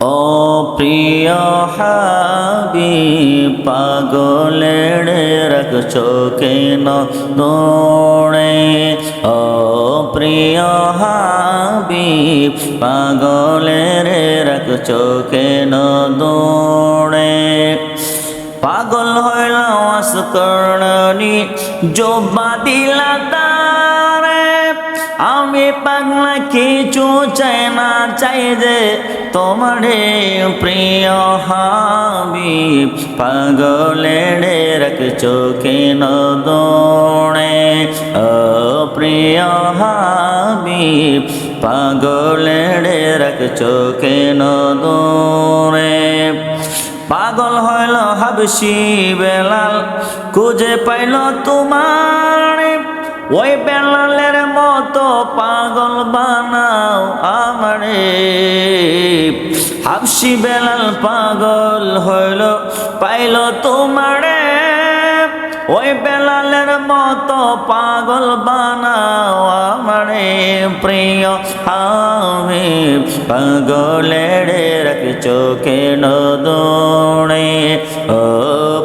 ও প্রিয় হাবি, পাগলের রাখছো কেন দোড়ে ও প্রিয় হাবি, পাগলের রাখছো কেন দোড়ে পাগল হইল করণী জোবা দিলা আমি পাগলা কিছু চাই না, চাই যে তোমারে প্রিয় হাবি। পাগলের রাখছো কেন দোড়ে ও প্রিয় হাবি। পাগলের রাখছো কেন দোড়ে পাগল হইল হাবসি বেলাল, খুঁজে পাইল তোমার ওই বেলালের মতো পাগল বানাও আমারে। হাবসি বেলাল পাগল হইল, পাইল তোমারে। ওই বেলালের মতো পাগল বানাও আমারে, প্রিয় আমি। পাগলের রাখছো কেন দোড়ে ও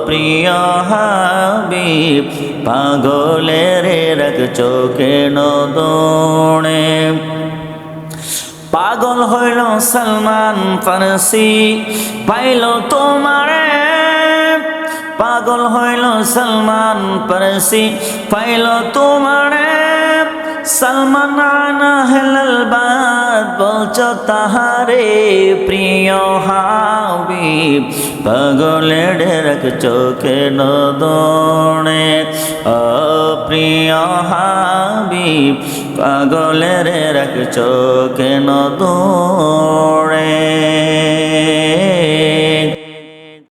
প্রিয় হাবি পাগলের রাখছো কেন দোড়ে পাগল হইল সলমান ফারসি, পাইল তোমারে। পাগল হইল সলমান ফারসি, পাইল তোমারে। সলমান হেলাল বাদ বলছ তাহারে প্রিয় হাবিব পাগলের রাখছো চোখে নদনে। ও প্রিয় হাবিব পাগলের রাখছো চোখে দোড়ে